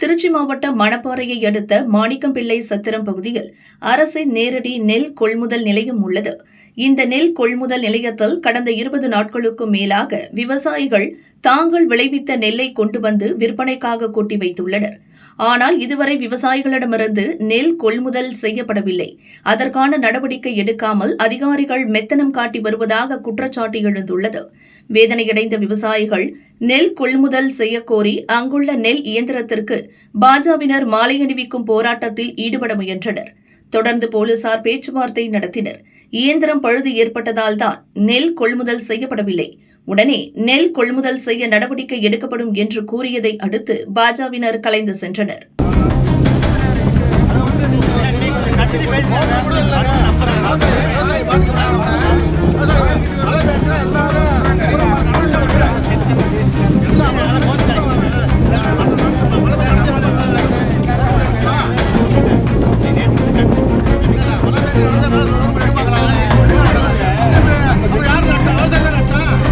திருச்சி மாவட்டம் மணப்பாறையை அடுத்த மாணிக்கம்பிள்ளை சத்திரம் பகுதியில் அரசின் நேரடி நெல் கொள்முதல் நிலையம் உள்ளது. இந்த நெல் கொள்முதல் நிலையத்தில் கடந்த இருபது நாட்களுக்கும் மேலாக விவசாயிகள் தாங்கள் விளைவித்த நெல்லை கொண்டு வந்து விற்பனைக்காக கொட்டி வைத்துள்ளனர். ஆனால் இதுவரை விவசாயிகளிடமிருந்து நெல் கொள்முதல் செய்யப்படவில்லை. அதற்கான நடவடிக்கை எடுக்காமல் அதிகாரிகள் மெத்தனம் காட்டி வருவதாக குற்றச்சாட்டு எழுந்துள்ளது. வேதனையடைந்த விவசாயிகள் நெல் கொள்முதல் செய்யக்கோரி அங்குள்ள நெல் இயந்திரத்திற்கு பாஜவினர் மாலை அணிவிக்கும் போராட்டத்தில் ஈடுபட முயன்றனர். தொடர்ந்து போலீசார் பேச்சுவார்த்தை நடத்தினர். இயந்திரம் பழுது ஏற்பட்டதால் தான் நெல் கொள்முதல் செய்யப்படவில்லை. உடனே நெல் கொள்முதல் செய்ய நடவடிக்கை எடுக்கப்படும் என்று கூறியதை அடுத்து பாஜவினர் கலைந்து சென்றனர்.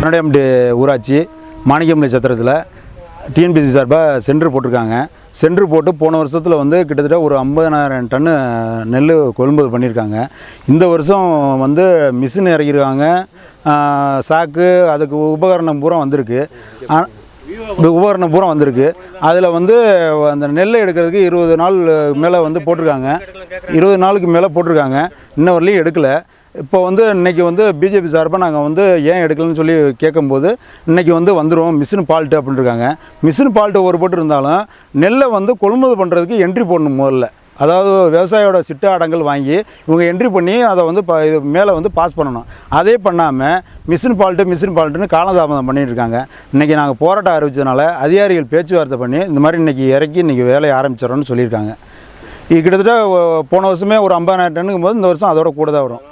பன்னெண்டாம் ஊராட்சி மாணிக்கம்பள்ளி சத்திரத்தில் டிஎன்பிசி சார்பாக சென்ட்ரு போட்டிருக்காங்க. சென்ட்ரு போட்டு போன வருஷத்தில் வந்து கிட்டத்தட்ட ஒரு ஐம்பதனாயிரம் டன்னு நெல் கொள்முதல் பண்ணியிருக்காங்க. இந்த வருஷம் வந்து மிஷின் இறக்கிருக்காங்க சாக்கு அதுக்கு உபகரணம் பூரா வந்திருக்கு. இந்த உபகரணம் பூரா வந்திருக்கு. அதில் வந்து அந்த நெல்லை எடுக்கிறதுக்கு இருபது நாள் மேலே வந்து போட்டிருக்காங்க. இருபது நாளுக்கு மேலே போட்டிருக்காங்க. இன்ன வரலையும் எடுக்கலை. இப்போ வந்து இன்னைக்கு வந்து பிஜேபி சார்பாக நாங்கள் வந்து ஏன் எடுக்கலன்னு சொல்லி கேட்கும்போது இன்றைக்கி வந்து வந்துடும் மிஷின் ஃபால்ட்டு அப்படின்னு இருக்காங்க மிஷின் ஃபால்ட்டு ஒரு போட்டு இருந்தாலும் நெல்லை வந்து கொள்முதல் பண்ணுறதுக்கு என்ட்ரி போடணும் முதல்ல. அதாவது விவசாயியோட சிட்டு அடங்கல் வாங்கி இவங்க என்ட்ரி பண்ணி அதை வந்து ப இது மேலே வந்து பாஸ் பண்ணணும். அதே பண்ணாமல் மிஷின் ஃபால்ட்டு மிஷின் ஃபால்ட்டுன்னு காலதாமதம் பண்ணிட்டு இருக்காங்க இன்றைக்கி நாங்கள் போராட்டம் ஆரம்பித்ததுனால அதிகாரிகள் பேச்சுவார்த்தை பண்ணி இந்த மாதிரி இன்றைக்கி இறக்கி இன்றைக்கி வேலையை ஆரம்பிச்சிடறோம்னு சொல்லியிருக்காங்க. இது கிட்டத்தட்ட போன வருஷமே ஒரு ஐம்பதாயிரம் டன்னுங்கும் போது இந்த வருஷம் அதோட கூட தான் வரும்.